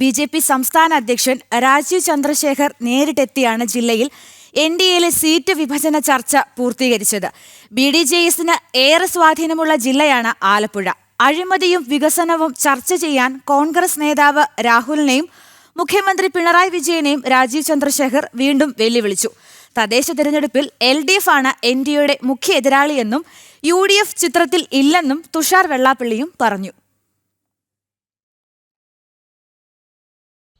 B J P സംസ്ഥാന അധ്യക്ഷൻ രാജീവ് ചന്ദ്രശേഖർ നേരിട്ടെത്തിയാണ് ജില്ലയിൽ എൻ ഡി എയിലെ സീറ്റ് വിഭജന ചർച്ച പൂർത്തീകരിച്ചത്. ബി ഡി ജെ എസിന് ഏറെ സ്വാധീനമുള്ള ജില്ലയാണ് ആലപ്പുഴ. അഴിമതിയും വികസനവും ചർച്ച ചെയ്യാൻ കോൺഗ്രസ് നേതാവ് രാഹുലിനെയും മുഖ്യമന്ത്രി പിണറായി വിജയനെയും രാജീവ് ചന്ദ്രശേഖർ വീണ്ടും വെല്ലുവിളിച്ചു. തദ്ദേശ തെരഞ്ഞെടുപ്പിൽ എൽ ഡി എഫ് ആണ് എൻ ഡി എയുടെ മുഖ്യ എതിരാളിയെന്നും യു ഡി എഫ് ചിത്രത്തിൽ ഇല്ലെന്നും തുഷാർ വെള്ളാപ്പള്ളിയും പറഞ്ഞു.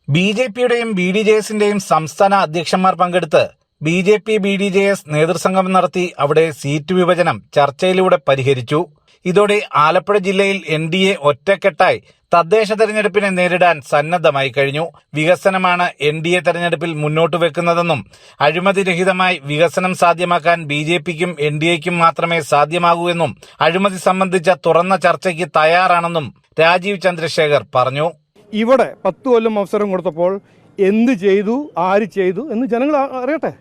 ബി ജെ പിയുടെയും ബി ഡി ജെ എസിന്റെയും സംസ്ഥാന അധ്യക്ഷന്മാർ പങ്കെടുത്ത് B J P B D J S നേതൃസംഗം നടത്തി അവിടെ സീറ്റ് വിഭജനം ചർച്ചയിലൂടെ പരിഹരിച്ചു. ഇതോടെ ആലപ്പുഴ ജില്ലയിൽ എൻ ഡി എ ഒറ്റക്കെട്ടായി തദ്ദേശ തെരഞ്ഞെടുപ്പിനെ നേരിടാൻ സന്നദ്ധമായി കഴിഞ്ഞു. വികസനമാണ് എൻ ഡി എ തെരഞ്ഞെടുപ്പിൽ മുന്നോട്ട് വെക്കുന്നതെന്നും അഴിമതിരഹിതമായി വികസനം സാധ്യമാക്കാൻ ബി ജെ പിക്കും എൻ ഡി എക്കും മാത്രമേ സാധ്യമാകൂ എന്നും അഴിമതി സംബന്ധിച്ച തുറന്ന ചർച്ചയ്ക്ക് തയ്യാറാണെന്നും രാജീവ് ചന്ദ്രശേഖർ പറഞ്ഞു. ഇവിടെ പത്ത് കൊല്ലം അവസരം കൊടുത്തപ്പോൾ എന്ത് ചെയ്തു ആര് ചെയ്തു എന്ന് ജനങ്ങൾ അറിയട്ടെ.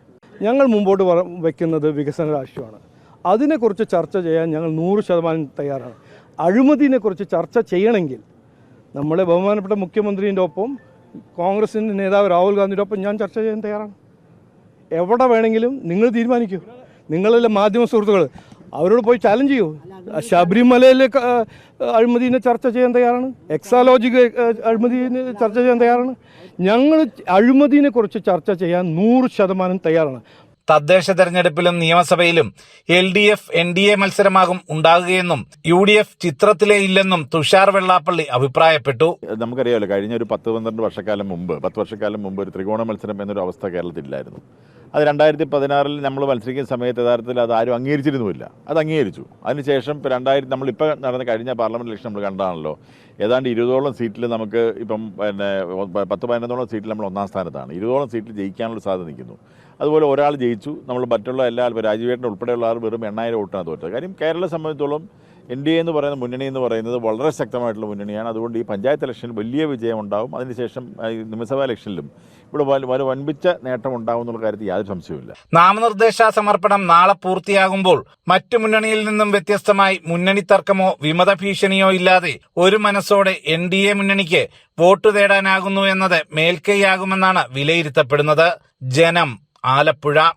ഞങ്ങൾ മുമ്പോട്ട് വയ്ക്കുന്നത് വികസന രാഷ്ട്രീയമാണ്. അതിനെക്കുറിച്ച് ചർച്ച ചെയ്യാൻ ഞങ്ങൾ നൂറ് ശതമാനം തയ്യാറാണ്. അഴിമതിനെക്കുറിച്ച് ചർച്ച ചെയ്യണമെങ്കിൽ നമ്മളെ ബഹുമാനപ്പെട്ട മുഖ്യമന്ത്രിന്റെ ഒപ്പം കോൺഗ്രസിന്റെ നേതാവ് രാഹുൽ ഗാന്ധിയുടെ ഒപ്പം ഞാൻ ചർച്ച ചെയ്യാൻ തയ്യാറാണ്. എവിടെ വേണമെങ്കിലും നിങ്ങൾ തീരുമാനിക്കൂ. നിങ്ങളെല്ലാം മാധ്യമ സുഹൃത്തുക്കൾ അവരോട് പോയി ചാലഞ്ച് ചെയ്യൂ. ശബരിമലയിലെ അഴിമതിനെ ചർച്ച ചെയ്യാൻ തയ്യാറാണ്. എക്സാലോജിക് അഴിമതിനെ ചർച്ച ചെയ്യാൻ തയ്യാറാണ്. ഞങ്ങൾ അഴിമതിനെ കുറിച്ച് ചർച്ച ചെയ്യാൻ നൂറ് ശതമാനം തയ്യാറാണ്. തദ്ദേശ തെരഞ്ഞെടുപ്പിലും നിയമസഭയിലും L D F N D A മത്സരമാകും ഉണ്ടാകുകയെന്നും യു ഡി എഫ് ചിത്രത്തിലേ ഇല്ലെന്നും തുഷാർ വെള്ളാപ്പള്ളി അഭിപ്രായപ്പെട്ടു. നമുക്കറിയാമല്ലോ കഴിഞ്ഞ ഒരു പത്ത് പന്ത്രണ്ട് വർഷക്കാലം മുമ്പ് പത്ത് വർഷക്കാലം മുമ്പ് ഒരു ത്രികോണ മത്സരം എന്നൊരു അവസ്ഥ കേരളത്തിലില്ലായിരുന്നു. അത് രണ്ടായിരത്തി പതിനാറിൽ നമ്മൾ മത്സരിക്കുന്ന സമയത്ത് യഥാർത്ഥത്തിൽ അത് ആരും അംഗീകരിച്ചിരുന്നുമില്ല. അത് അംഗീകരിച്ചു. അതിനുശേഷം ഇപ്പോൾ രണ്ടായിരത്തി നമ്മളിപ്പോൾ നടന്ന കഴിഞ്ഞ പാർലമെന്റ് ഇലക്ഷൻ നമ്മൾ കണ്ടാണല്ലോ. ഏതാണ്ട് ഇരുപതോളം സീറ്റിൽ നമുക്ക് ഇപ്പം പിന്നെ പത്ത് പതിനൊന്നോളം സീറ്റിൽ നമ്മൾ ഒന്നാം സ്ഥാനത്താണ്. ഇരുപതോളം സീറ്റിൽ ജയിക്കാനുള്ള സാധ്യത നിൽക്കുന്നു. അതുപോലെ ഒരാൾ ജയിച്ചു. നമ്മൾ മറ്റുള്ള എല്ലാ ഇപ്പോൾ രാജീവേട്ടൻ ഉൾപ്പെടെയുള്ള ആൾ വെറും എണ്ണായിരം വോട്ടാണ് തോറ്റത്. കാര്യം കേരളത്തെ സംബന്ധിച്ചോളം എൻ ഡി എ എന്ന് പറയുന്ന മുന്നണി എന്ന് പറയുന്നത് വളരെ ശക്തമായിട്ടുള്ള മുന്നണിയാണ്. അതുകൊണ്ട് ഈ പഞ്ചായത്ത് ഇലക്ഷനിൽ വലിയ വിജയം ഉണ്ടാവും അതിനുശേഷം നിയമസഭാ ഇലക്ഷനിലും ഇവിടെ വളരെ വൻ- വൻപിച്ച നേട്ടം ഉണ്ടാവും എന്നുള്ള കാര്യത്തിൽ യാതൊരു സംശയവുമില്ല. നാമനിർദ്ദേശ സമർപ്പണം നാളെ പൂർത്തിയാകുമ്പോൾ മറ്റു മുന്നണിയിൽ നിന്നും വ്യത്യസ്തമായി മുന്നണി തർക്കമോ വിമത ഭീഷണിയോ ഇല്ലാതെ ഒരു മനസ്സോടെ എൻ ഡി എ മുന്നണിക്ക് വോട്ട് തേടാനാകുന്നു എന്നത് മേൽക്കൈയാകുമെന്നാണ് വിലയിരുത്തപ്പെടുന്നത്. ജനം ആലപ്പുഴ.